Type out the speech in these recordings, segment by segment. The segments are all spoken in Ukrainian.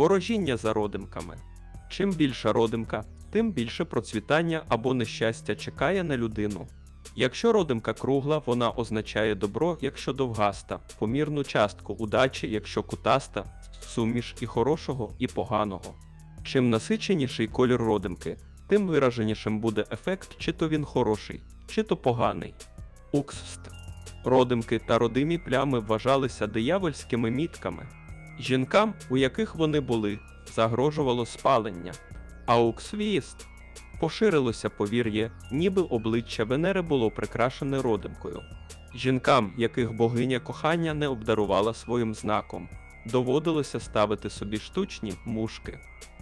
Ворожіння за родимками. Чим більша родимка, тим більше процвітання або нещастя чекає на людину. Якщо родимка кругла, вона означає добро, якщо довгаста, помірну частку удачі, якщо кутаста, суміш і хорошого, і поганого. Чим насиченіший колір родимки, тим вираженішим буде ефект, чи то він хороший, чи то поганий. Уксст. Родимки та родимі плями вважалися диявольськими мітками. Жінкам, у яких вони були, загрожувало спалення. А уксвіст поширилося повір'я, ніби обличчя Венери було прикрашене родимкою. Жінкам, яких богиня кохання не обдарувала своїм знаком, доводилося ставити собі штучні мушки.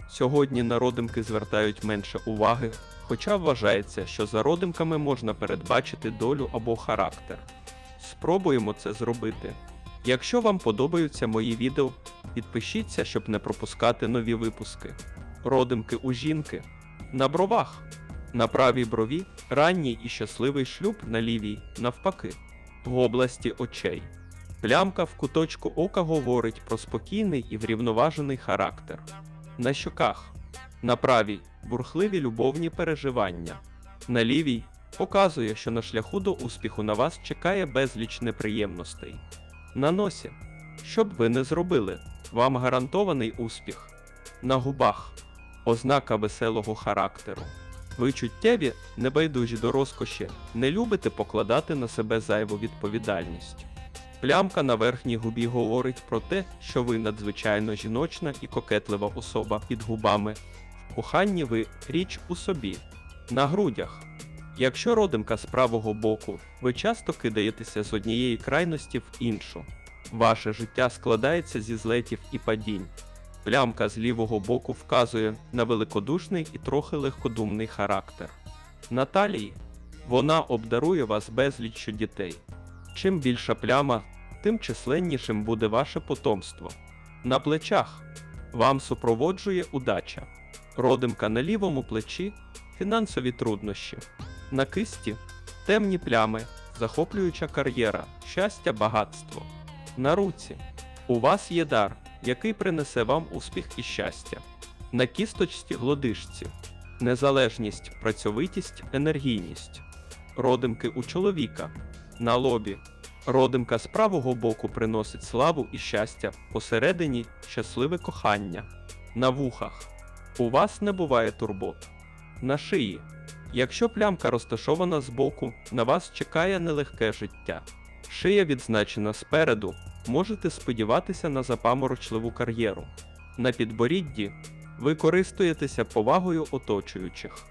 Сьогодні на родимки звертають менше уваги, хоча вважається, що за родимками можна передбачити долю або характер. Спробуємо це зробити. Якщо вам подобаються мої відео, підпишіться, щоб не пропускати нові випуски. Родимки у жінки на бровах. На правій брові ранній і щасливий шлюб на лівій, навпаки, в області очей. Плямка в куточку ока говорить про спокійний і врівноважений характер. На щоках. На правій бурхливі любовні переживання. На лівій показує, що на шляху до успіху на вас чекає безліч неприємностей. На носі. Що б ви не зробили, вам гарантований успіх. На губах ознака веселого характеру. Ви чуттєві, небайдужі до розкоші, не любите покладати на себе зайву відповідальність. Плямка на верхній губі говорить про те, що ви надзвичайно жіночна і кокетлива особа під губами. В коханні ви річ у собі. На грудях. Якщо родимка з правого боку, ви часто кидаєтеся з однієї крайності в іншу. Ваше життя складається зі злетів і падінь. Плямка з лівого боку вказує на великодушний і трохи легкодумний характер. На талії вона обдарує вас безліччю дітей. Чим більша пляма, тим численнішим буде ваше потомство. На плечах вам супроводжує удача. Родимка на лівому плечі фінансові труднощі. На кисті темні плями, захоплююча кар'єра, щастя, багатство. На руці у вас є дар, який принесе вам успіх і щастя. На кісточці глодишці незалежність, працьовитість, енергійність. Родимки у чоловіка. На лобі. Родимка з правого боку приносить славу і щастя, посередині щасливе кохання. На вухах. У вас не буває турбот. На шиї. Якщо плямка розташована збоку, на вас чекає нелегке життя. Шия відзначена спереду, можете сподіватися на запаморочливу кар'єру. На підборідді ви користуєтеся повагою оточуючих.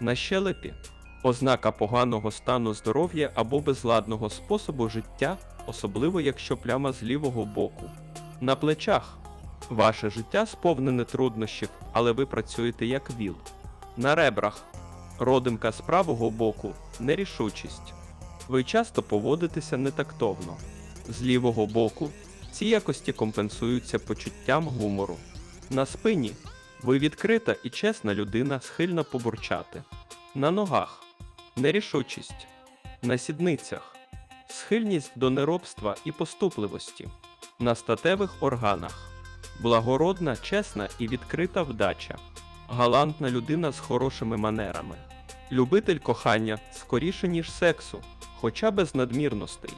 На щелепі ознака поганого стану здоров'я або безладного способу життя, особливо якщо пляма з лівого боку. На плечах ваше життя сповнене труднощів, але ви працюєте як віл. На ребрах родимка з правого боку нерішучість. Ви часто поводитеся нетактовно. З лівого боку ці якості компенсуються почуттям гумору. На спині ви відкрита і чесна людина, схильна побурчати. На ногах нерішучість. На сідницях схильність до неробства і поступливості. На статевих органах благородна, чесна і відкрита вдача. Галантна людина з хорошими манерами. Любитель кохання скоріше, ніж сексу, хоча без надмірностей.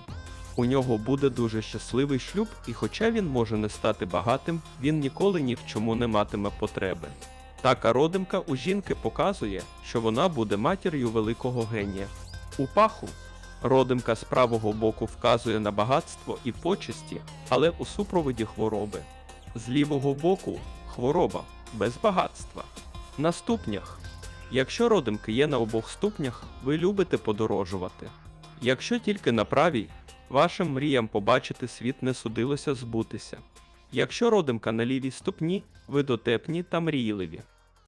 У нього буде дуже щасливий шлюб, і хоча він може не стати багатим, він ніколи ні в чому не матиме потреби. Така родимка у жінки показує, що вона буде матір'ю великого генія. У паху родимка з правого боку вказує на багатство і почесті, але у супроводі хвороби. З лівого боку хвороба без багатства. На ступнях. Якщо родимки є на обох ступнях, ви любите подорожувати. Якщо тільки на правій, вашим мріям побачити світ не судилося збутися. Якщо родимка на лівій ступні, ви дотепні та мрійливі.